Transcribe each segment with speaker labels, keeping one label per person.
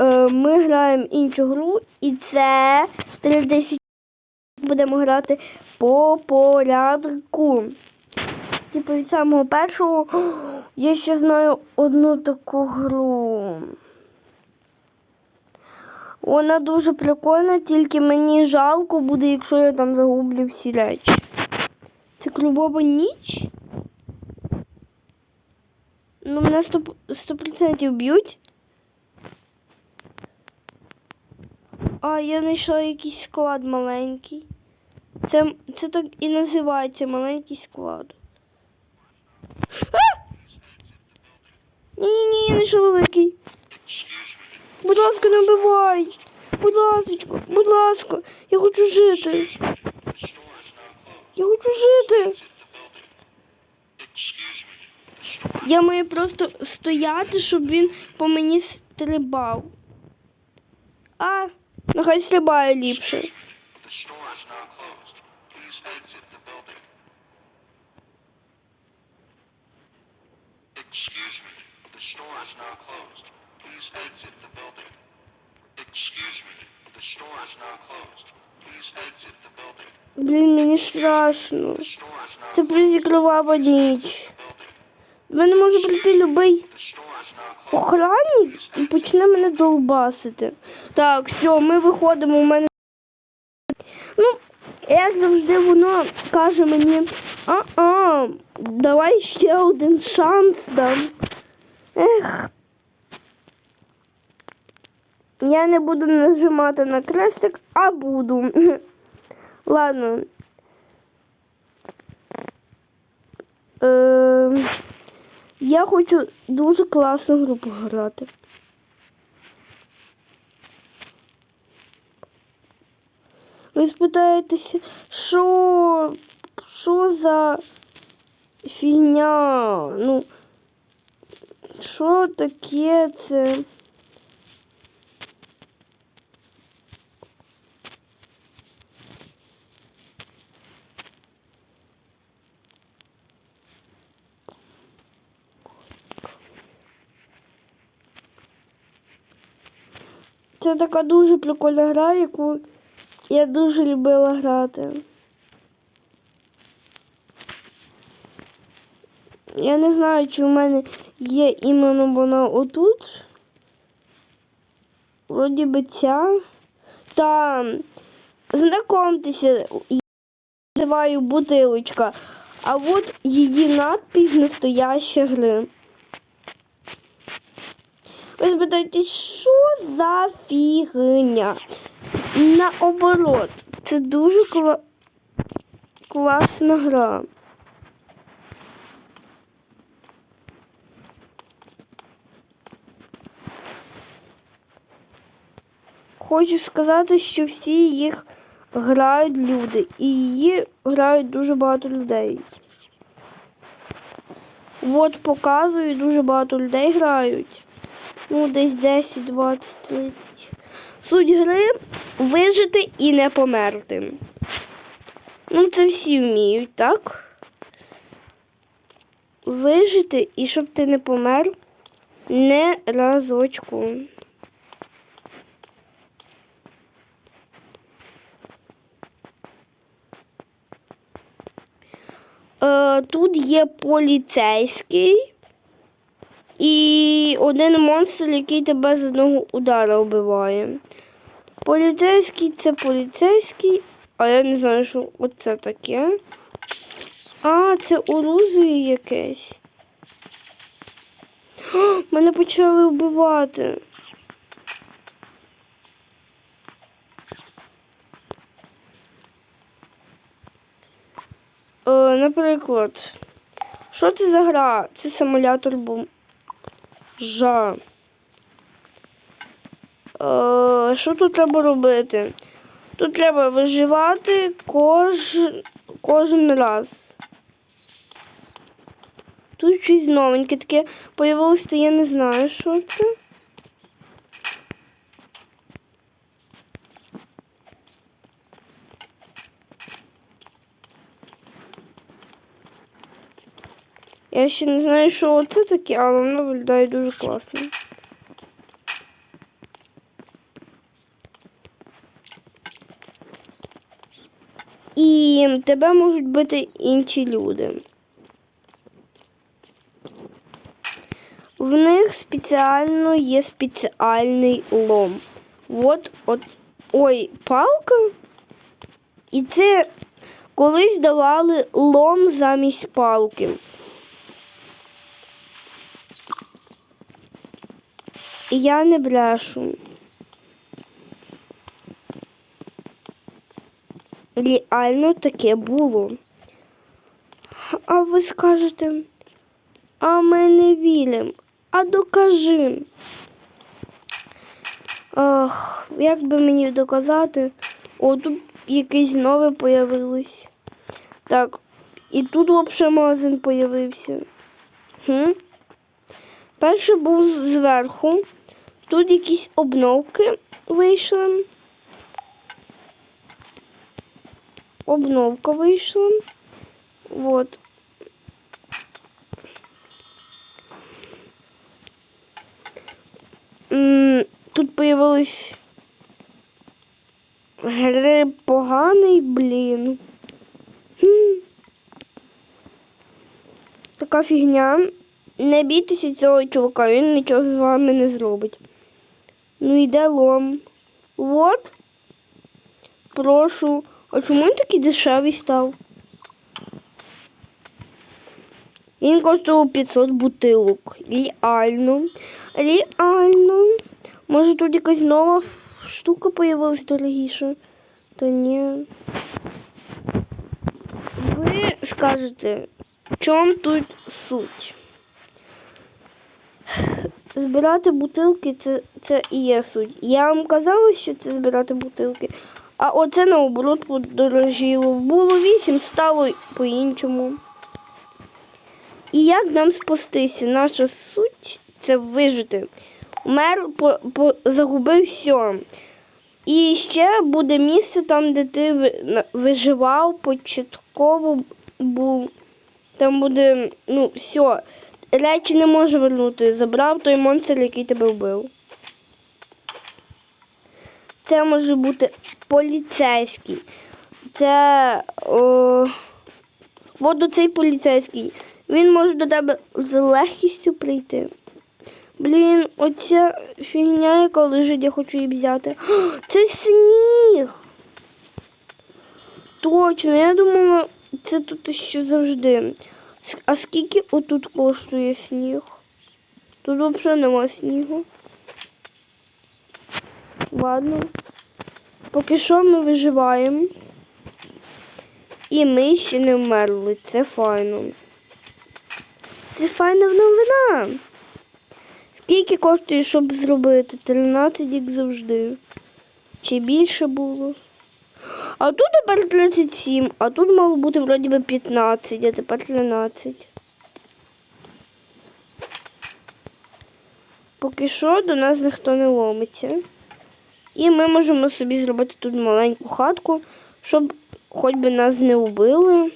Speaker 1: е, ми граємо іншу гру, і це 30 будемо грати по порядку. Типу від самого першого я ще знаю одну таку гру. Вона дуже прикольна, тільки мені жалко буде, якщо я там загублю всі речі. Це клубова ніч. Ну, мене 100%, 100% б'ють. А, я знайшла якийсь склад маленький. Це, це так і називається маленький склад. Ні, ні, ні, я знайшов великий. Будь ласка, не вбивай. Будь ласка, будь ласка, я хочу жити. Я хочу жити. Я маю просто стояти, щоб він по мені стрибав. А, нехай стрибає ліпше.
Speaker 2: The store is now closed. Please exit the building. Excuse me. The store is now closed. Please exit the building. Excuse me. The store is now closed. Please exit the building.
Speaker 1: Блін, мені страшно.
Speaker 2: The store is now
Speaker 1: Це призікрувава ніч. В мене може прийти любий охранник і почне мене довбасити. Так, все, ми виходимо. У мене. Ну, як завжди, воно каже мені, а-а, давай ще один шанс дам. Ех. Я не буду нажимати на крестик, а буду. Ладно. Е, я хочу дуже класну гру пограти. Ви спитаєтеся, що, що за фігня? Ну, що таке це? Це така дуже прикольна гра, яку я дуже любила грати. Я не знаю, чи в мене є іменно вона отут. Вроді би ця. Та знакомтеся, я називаю бутилочка. А от її надпись настояща гри. Ви спитаєте, що за фігня? Наоборот, це дуже кла... класна гра. Хочу сказати, що всі їх грають люди, і її грають дуже багато людей. От показую, дуже багато людей грають. Ну, десь 10, 20, 30. Суть гри вижити і не померти. Ну, це всі вміють, так? Вижити і щоб ти не помер не разочку. Е, тут є поліцейський. І один монстр, який тебе з одного удара вбиває. Поліцейський це поліцейський, а я не знаю, що оце таке. А, це оружие якесь. О, мене почали вбивати. Е, наприклад, що це за гра? Це симулятор бум. Жа. Е, що тут треба робити? Тут треба виживати кож... кожен раз. Тут щось новеньке таке появилось, то я не знаю, що це. Я ще не знаю, що це таке, але воно виглядає дуже класно. І тебе можуть бити інші люди. В них спеціально є спеціальний лом. От от ой, палка. І це колись давали лом замість палки. І я не брешу. Реально таке було. А ви скажете, а ми не віримо. А докажи. Ах, як би мені доказати? О, тут якесь нове появилось. Так, і тут взагалі магазин появився. Хм? Перший був зверху. Тут якісь обновки вийшли. Обновка вийшла. Вот. Тут появились гриб поганий, блін. Хм. Така фігня. Не бійтеся цього чувака, він нічого з вами не зробить. Ну йде лом. Вот. Прошу. А чому він такий дешевий став? Він коштував 500 бутилок. Реально. Реально. Може тут якась нова штука появилась дорогіша? Та ні. Ви скажете, в чому тут суть? Збирати бутилки це, це і є суть. Я вам казала, що це збирати бутилки. А оце наоборот подорожіло. Було 8, стало по-іншому. І як нам спастися? Наша суть це вижити. Мер по, по, загубив все. І ще буде місце там, де ти виживав, початково був. Там буде, ну, все. Речі не може вернути. Забрав той монстр, який тебе вбив. Це може бути поліцейський. Це. О, от оцей поліцейський. Він може до тебе з легкістю прийти. Блін, оця фігня, яка лежить, я хочу її взяти. Це сніг. Точно, я думала, це тут ще завжди. А скільки отут коштує сніг? Тут взагалі нема снігу. Ладно. Поки що ми виживаємо. І ми ще не вмерли. Це файно. Це файна новина. Скільки коштує, щоб зробити? 13, як завжди. Чи більше було? А тут тепер 37, а тут мало бути вроді би 15, а тепер 13. Поки що до нас ніхто не ломиться. І ми можемо собі зробити тут маленьку хатку, щоб хоч би нас не вбили.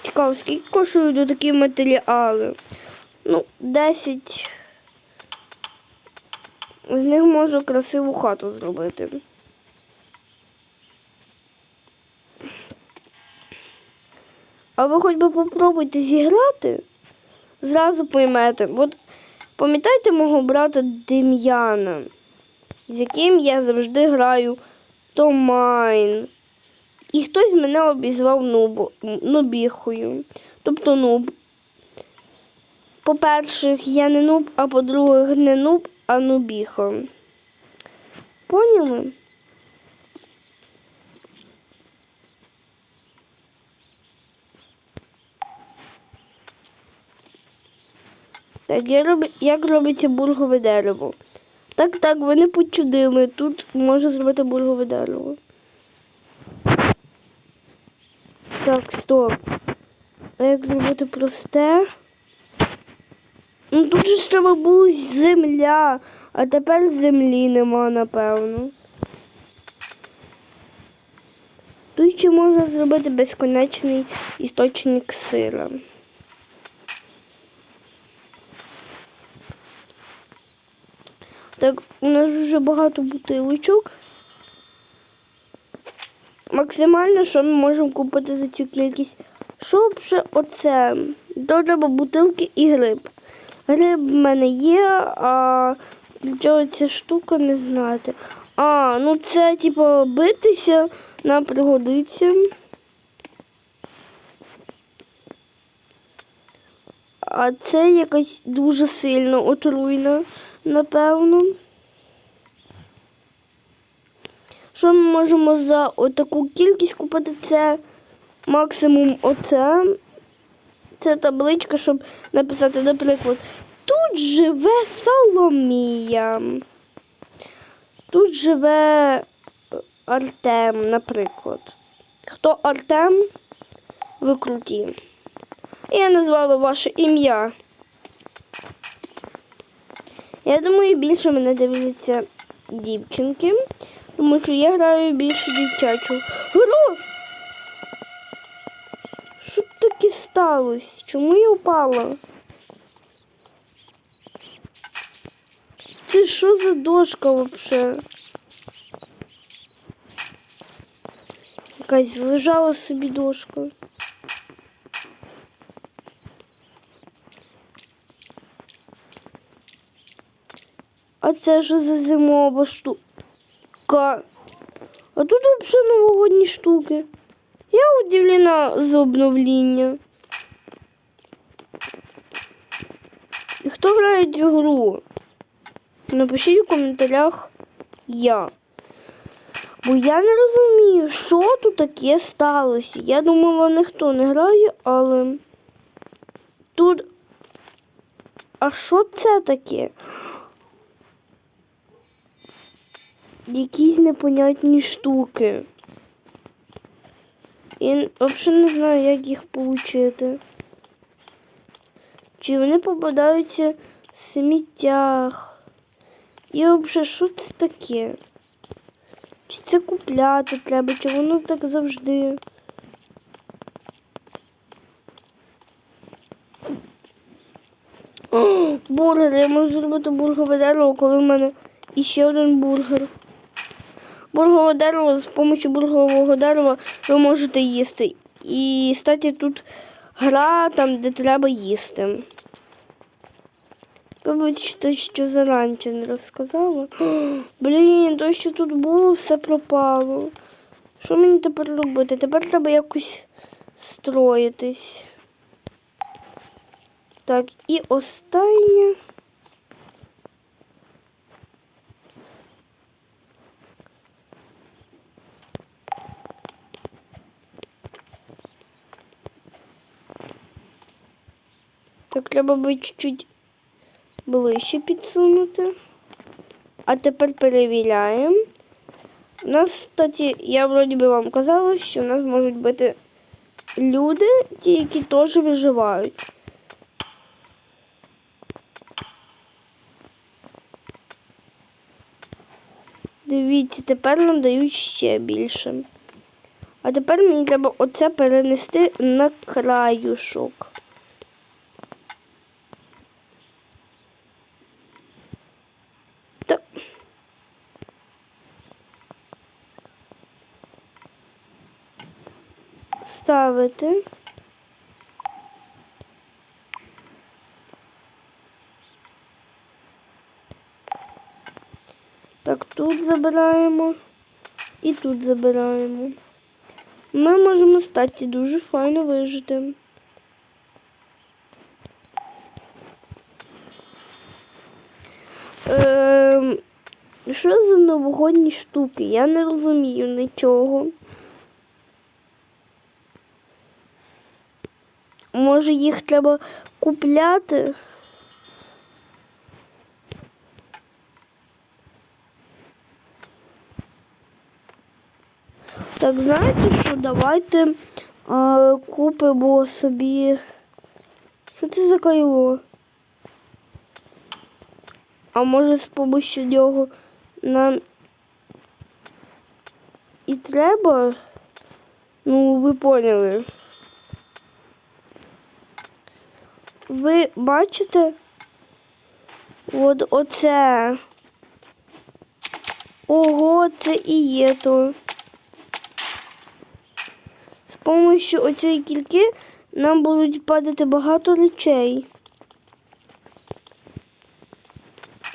Speaker 1: Цікаво, скільки коштують такі матеріали? Ну, 10. З них можу красиву хату зробити. А ви хоч би попробуйте зіграти, зразу поймете. От пам'ятаєте мого брата Дем'яна, з яким я завжди граю Томайн. І хтось мене обізвав нубіхою. Тобто нуб. По-перше, я не нуб, а по-друге, не нуб, а нубіха. Поняли? Так, я роб... як робиться бургове дерево? Так, так, вони почудили. Тут можна зробити бургове дерево. Так, стоп. А як зробити просте? Ну тут же ж треба було земля, а тепер землі нема, напевно. Тут ще можна зробити безконечний істочник сира. Так, у нас вже багато бутилочок. максимально, що ми можемо купити за цю кількість. Що ще оце? То треба бутилки і гриб. Гриб в мене є, а чого ця штука не знати. А, ну це типу битися нам пригодиться. А це якась дуже сильно отруйна, напевно. Що ми можемо за таку кількість купити? Це максимум оце. Це табличка, щоб написати, наприклад, тут живе Соломія. Тут живе е, Артем, наприклад. Хто Артем? Ви круті. Я назвала ваше ім'я. Я думаю, більше мене дивляться дівчинки, тому що я граю більше дівчачу гру. Сталося? Чому я впала? Це що за дошка взагалі? Якась лежала собі дошка. А це що за зимова штука? А тут взагалі новогодні штуки. Я удивлена за обновлення. Хто грає цю гру? Напишіть у коментарях я. Бо я не розумію, що тут таке сталося. Я думала, ніхто не грає, але тут. А що це таке? Якісь непонятні штуки. І взагалі не знаю, як їх отримати. Чи вони попадаються в сміттях? І взагалі, що це таке? Чи це купляти треба, чи воно так завжди? Бургер, я можу зробити бургове дерево, коли в мене іще один бургер. Бургове дерево, з допомогою бургового дерева ви можете їсти. І, кстати, тут гра там, де треба їсти. Вибачте, що заранче не розказала. Блін, то, що тут було, все пропало. Що мені тепер робити? Тепер треба якось строїтись. Так, і останнє. Так, треба би чуть-чуть ближче підсунути. А тепер перевіряємо. У нас, кстати, я вроді би вам казала, що у нас можуть бути люди, ті, які теж виживають. Дивіться, тепер нам дають ще більше. А тепер мені треба оце перенести на краюшок. Та... Ставити. Так, тут забираємо і тут забираємо. Ми можемо стати дуже файно вижити. Ем, що за новогодні штуки? Я не розумію нічого. Може їх треба купляти? Так, знаєте що, давайте а, купимо собі. Що це за кайло? А може з помощью нього нам і треба? Ну, ви поняли. Ви бачите? От оце. Ого, це і є то. З помощью оцієї кільки нам будуть падати багато речей.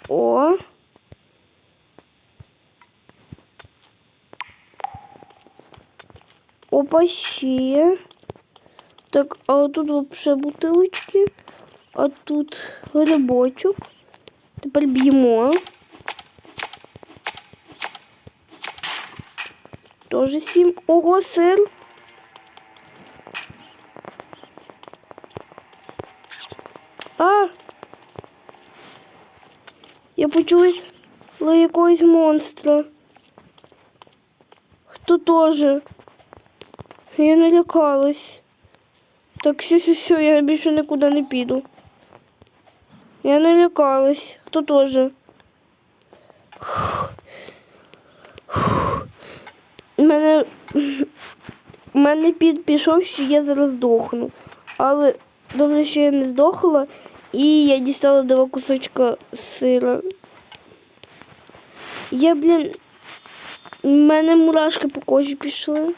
Speaker 1: О. Опа, ще. Так, а тут вообще бутилочки, а тут грибочок. Тепер б'ємо. Тоже сім. Ого, сир. А! Я почула якогось монстра. Хто теж? Я налякалась. Так, все, все, все, я більше нікуди не піду. Я налякалась. Хто теж? У мене, у мене під пішов, що я зараз здохну. Але добре, що я не здохла, і я дістала два кусочка сира. Я, блін, у мене мурашки по кожі пішли.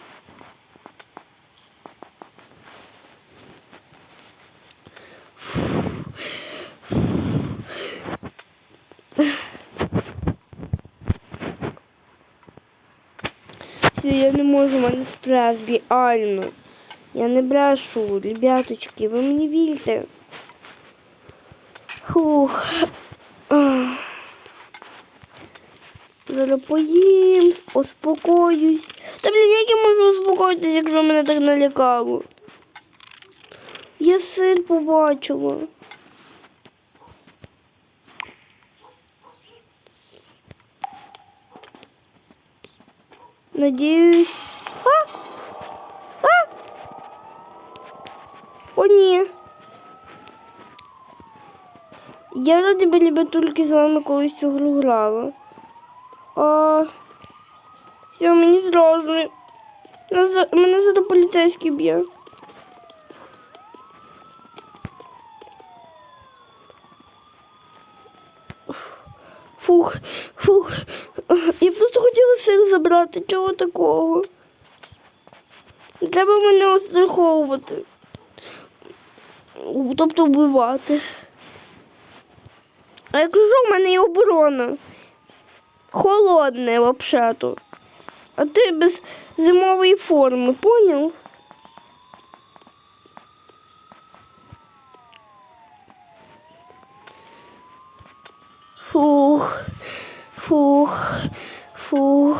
Speaker 1: Все, я не можу, у мене стрес, реально. Я не брешу, ребяточки, ви мені вірте. Фух. Зараз поїм, успокоюсь. Та блін, як я можу успокоїтися, якщо мене так налякало? Я сир побачила. Надіюсь. А! А! О, ні. Я раді би лібетульки з вами колись цю гру грала. А... Все, мені страшно. Мене зараз поліцейський б'є. Фух, фух. Я просто хотіла сир забрати. Чого такого? Треба мене остраховувати. Тобто вбивати. А якщо в мене є оборона? Холодне взагалі-то. А ти без зимової форми, поняв? Фух, фух, фух.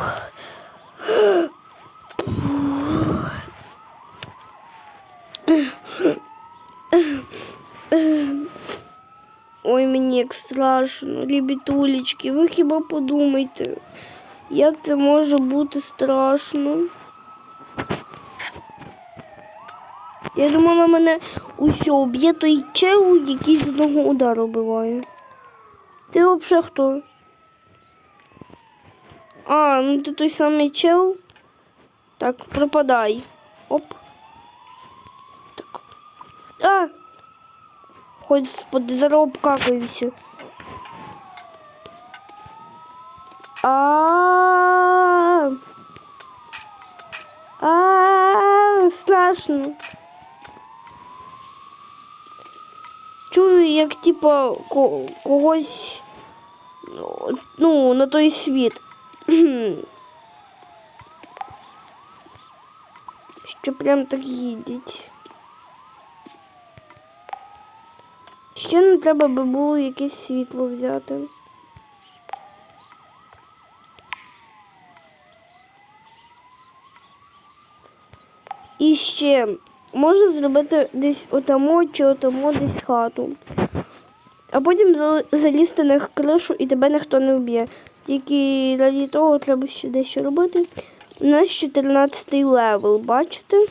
Speaker 1: Ой, мені як страшно, лібітулечки, ви хіба подумайте, як це може бути страшно? Я думала, мене усьо б'є той чел, який з одного удару вбиває. Ти взагалі хто? А, ну ти той самий чел. Так, пропадай. Оп. Так. А! Господи, зараз обкакаюся. А. А, страшно. Чую, як типа ко- когось ну, на той світ. Що прям так їдять. Ще не треба би було якесь світло взяти. І ще можна зробити десь отамо чи отамо десь хату. А потім залізти на кришу і тебе ніхто не вб'є. Тільки раді того треба ще дещо робити. У нас 14 левел, бачите?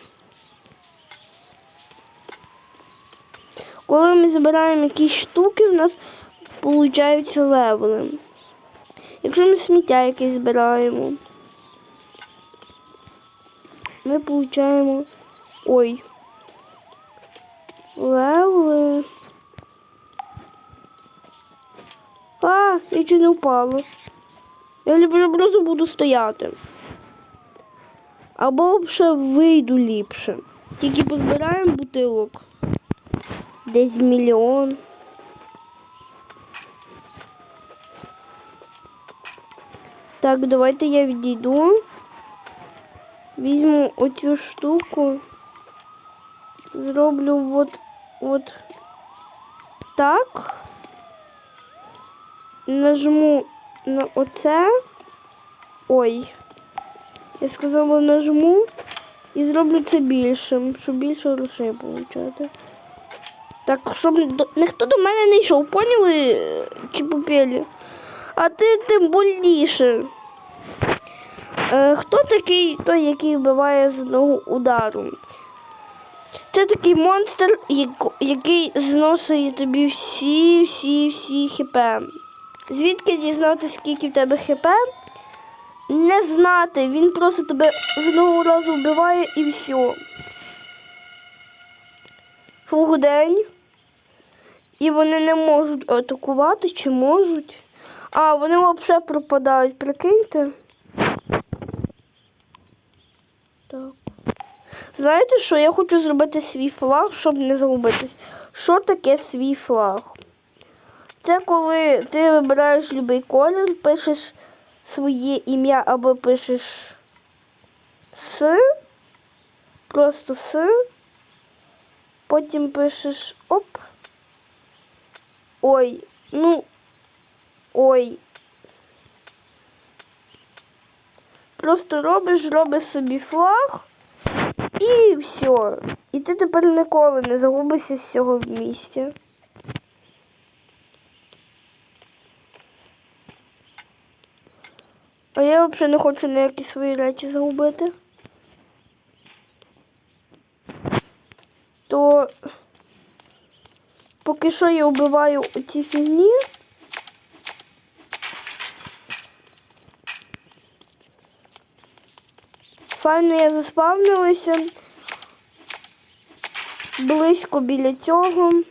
Speaker 1: Коли ми збираємо якісь штуки, у нас получаються левели. Якщо ми сміття якесь збираємо, ми получаємо. Ой. Левели. А, я чи не впала. Я люблю просто буду стояти. Або ще вийду ліпше. Тільки позбираємо бутилок. Десь мільйон. Так, давайте я відійду. Візьму оцю штуку. Зроблю от, от так. Нажму на оце. Ой. Я сказала нажму і зроблю це більшим, щоб більше грошей отримати. Так, щоб ніхто до мене не йшов, поняли чи попелі? А ти тим більше. Е, хто такий той, який вбиває з одного удару? Це такий монстр, який зносить тобі всі, всі, всі хп. Звідки дізнати, скільки в тебе хп? Не знати. Він просто тебе з одного разу вбиває і все. Фух день. І вони не можуть атакувати чи можуть. А, вони взагалі пропадають, прикиньте. Так. Знаєте що? Я хочу зробити свій флаг, щоб не загубитись. Що таке свій флаг? Це коли ти вибираєш будь-який колір, пишеш своє ім'я або пишеш С, просто С, потім пишеш оп. Ой, ну, ой. Просто робиш, робиш собі флаг і все. І ти тепер ніколи не загубишся з цього місця. А я взагалі не хочу ніякі свої речі загубити. То поки що я вбиваю оці фігні. Файно я заспавнилася. Близько біля цього.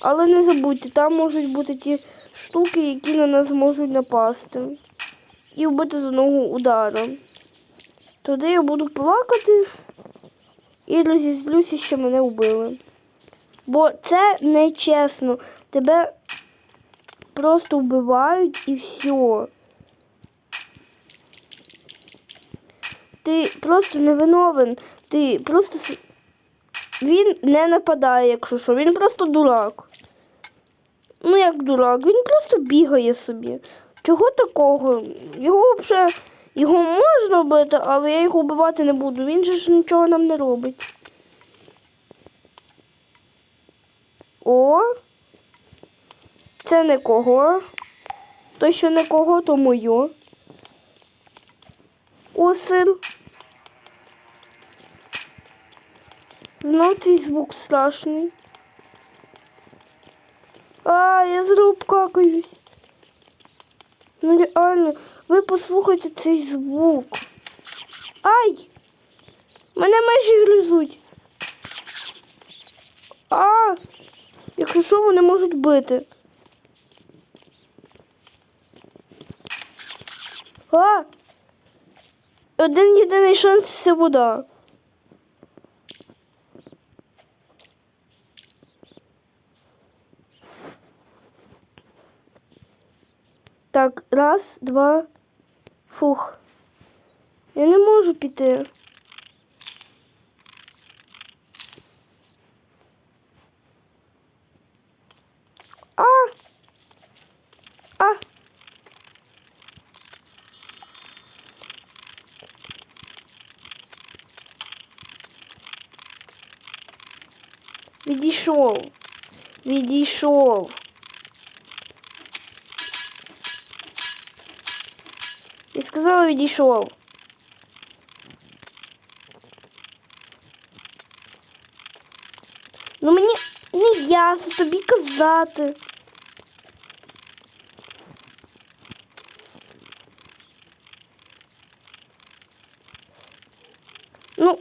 Speaker 1: Але не забудьте, там можуть бути ті штуки, які на нас можуть напасти. І вбити з одного удару. Тоді я буду плакати і розізлюся, що мене вбили. Бо це нечесно. Тебе просто вбивають і все. Ти просто не виновен. Ти просто. Він не нападає, якщо що. Він просто дурак. Ну як дурак, він просто бігає собі. Чого такого? Його взагалі його можна бити, але я його вбивати не буду. Він же ж нічого нам не робить. О. Це не кого. То, що не кого, то моє. О, сир. Знов цей звук страшний. А, я знову какаюсь. Ну реально, ви послухайте цей звук. Ай! Мене майже гризуть. А! Якщо що, вони можуть бити. А! Один єдиний шанс це вода. Так, раз, два. Фух. Я не можу піти. А! А! Відійшов. Відійшов. Я сказала, відійшов. Ну мені не ясно тобі казати. Ну.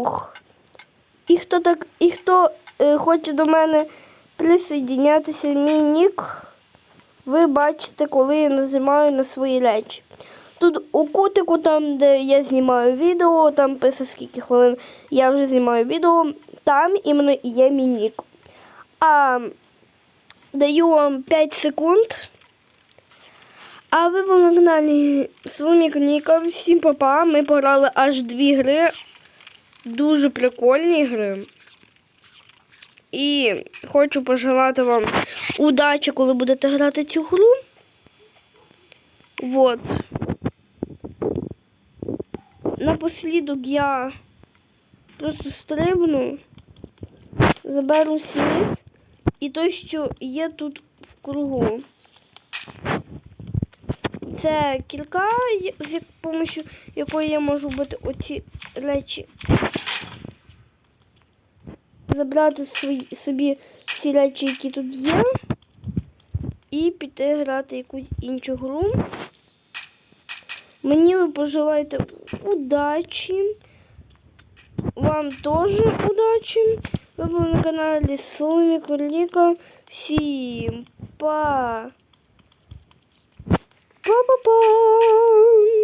Speaker 1: Друг. І хто так, і хто е, хоче до мене присоединятися, мій нік, ви бачите, коли я нажимаю на свої речі. Тут у кутику, там, де я знімаю відео, там пише скільки хвилин я вже знімаю відео, там іменно і є мій нік. А даю вам 5 секунд. А ви були на каналі Соломіка Ніка. Всім папа. Ми пограли аж дві гри. Дуже прикольні гри. І хочу пожелати вам удачі, коли будете грати цю гру. Вот. Напослідок я просто стрибну, заберу сніг і той, що є тут в кругу. Це кілька, з помощю якої я можу бити оці речі. Забрати свої, собі всі речі, які тут є, і піти грати якусь іншу гру. Мені ви пожелаєте удачі. Вам теж удачі. Ви були на каналі Соломі Корліка. Всім па! Bum, bum.